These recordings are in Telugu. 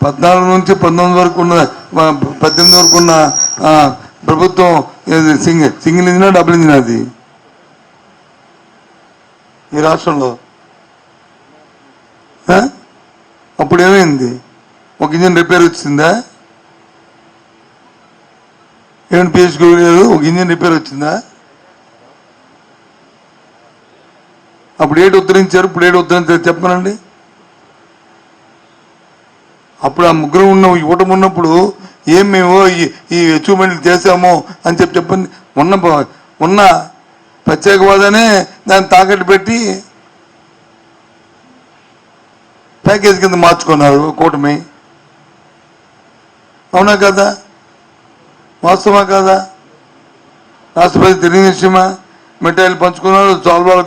పద్నాలుగు నుంచి పంతొమ్మిది వరకు ఉన్న పద్దెనిమిది వరకు ఉన్న ప్రభుత్వం సింగిల్ సింగిల్ ఇంజినా డబుల్ ఇంజిన్ అది? ఈ రాష్ట్రంలో. అప్పుడు ఏమైంది ఒక ఇంజిన్ రిపేర్ వచ్చిందా? ఏమైనా పిహెచ్కి లేదు ఒక ఇంజిన్ రిపేర్ వచ్చిందా? అప్పుడు ఏడు ఉద్ధరించారు? ఇప్పుడు ఏడు ఉద్ధరించారు? చెప్పనండి అప్పుడు ఆ ముగ్గురు ఉన్న ఇవ్వటం ఉన్నప్పుడు ఏం మేము ఈ- ఈ అచీవ్మెంట్లు చేశాము అని చెప్పి చెప్పండి. ఉన్న ఉన్న ప్రత్యేక హోదానే దాన్ని తాకట్టు పెట్టి ప్యాకేజ్ కింద మార్చుకున్నారు కూటమి. అవునా కదా? వాస్తవమా కదా? రాష్ట్రపతి తెలియని విషయమా మిఠాయిలు పంచుకున్నారు సాల్వాలు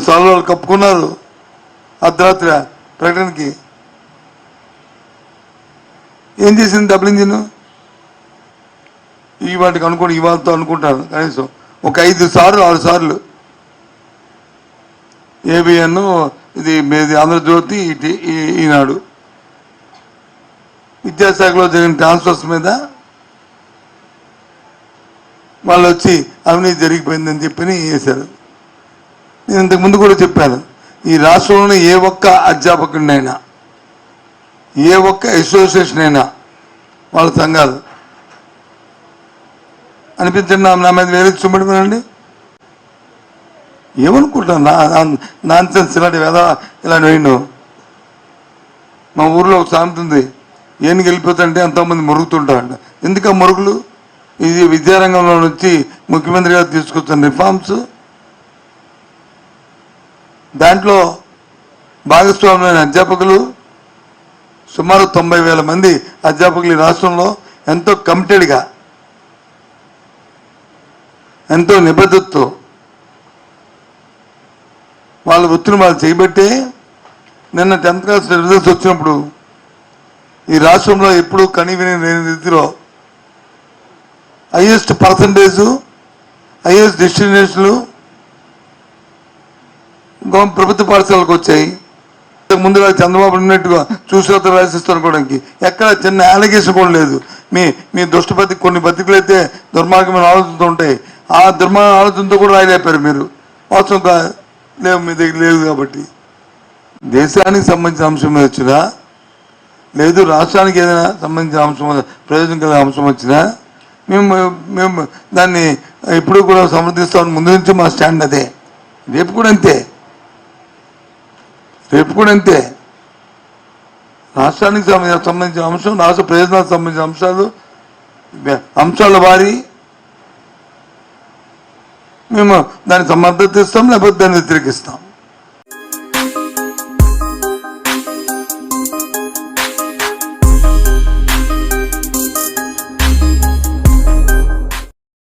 సాల్వాలు కప్పుకున్నారు అర్ధరాత్రి ప్రకటనకి. ఏం చేసింది డబుల్ ఇంజిన్ ఈ వాటికి అనుకోండి ఇవాళతో అనుకుంటాను కనీసం ఒక ఐదు సార్లు ఆరు సార్లు. ఏబిఎన్ ఇది మీది ఆంధ్రజ్యోతి ఈనాడు. విద్యాశాఖలో జరిగిన ట్రాన్స్ఫర్స్ మీద వాళ్ళు వచ్చి అవినీతి జరిగిపోయిందని చెప్పి వేశారు నేను ఇంతకు ముందు కూడా చెప్పాను. ఈ రాష్ట్రంలోని ఏ ఒక్క అధ్యాపకుడినైనా ఏ ఒక్క అసోసియేషన్ అయినా వాళ్ళ సంఘాలు. అనిపించండి నా- మీద వేరే చూపెట్టుకోనండి ఏమనుకుంటాను నాన్ నాన్సెన్స్ ఇలాంటి వేద ఇలాంటి వేయండు మా ఊర్లో ఒక సామెత ఉంది. ఏనుగు వెళ్ళిపోతుంటే ఎంతోమంది మురుగుతుంటారంట. ఎందుకు ఆ మురుగులు? ఇది విద్యారంగంలో నుంచి ముఖ్యమంత్రి గారు తీసుకొచ్చిన రిఫార్మ్స్ దాంట్లో భాగస్వామ్యమైన అధ్యాపకులు సుమారు తొంభై వేల మంది అధ్యాపకులు ఈ రాష్ట్రంలో ఎంతో కమిటెడ్గా ఎంతో నిబద్ధతతో వాళ్ళ వృత్తిని వాళ్ళు చేయబట్టే నిన్న టెన్త్ క్లాస్ రిజల్ట్స్ వచ్చినప్పుడు ఈ రాష్ట్రంలో ఎప్పుడు కని విని లేని రీతిలో హైయెస్ట్ పర్సంటేజు హైయెస్ట్ డెస్టినేషన్లు ప్రభుత్వ పాఠశాలకు వచ్చాయి. ఇంతకు ముందుగా చంద్రబాబు ఉన్నట్టుగా చూసేత రాసిస్తానుకోవడానికి ఎక్కడ చిన్న అలిగేషన్ కూడా లేదు. మీ మీ దుష్టపతి కొన్ని బతికులు అయితే దుర్మార్గమైన ఆలోచనతో ఉంటాయి. ఆ దుర్మార్గ ఆలోచనతో కూడా రాయలేపారు మీరు. వాస్తవం లేవు మీ దగ్గర లేదు కాబట్టి. దేశానికి సంబంధించిన అంశం మీద వచ్చినా లేదు రాష్ట్రానికి ఏదైనా సంబంధించిన అంశం ప్రయోజనం కలిగే అంశం వచ్చినా మేము మేము దాన్ని ఎప్పుడు కూడా సమర్థిస్తామని ముందు నుంచి మా స్టాండ్ అదే. రేపు కూడా అంతే. రేపు కూడా అంతే రాష్ట్రానికి సంబంధించిన అంశం రాష్ట్ర ప్రయోజనాలకు సంబంధించిన అంశాలు అంశాల వారి మేము దాన్ని మద్దతు ఇస్తాం లేకపోతే దాన్ని వ్యతిరేకిస్తాం.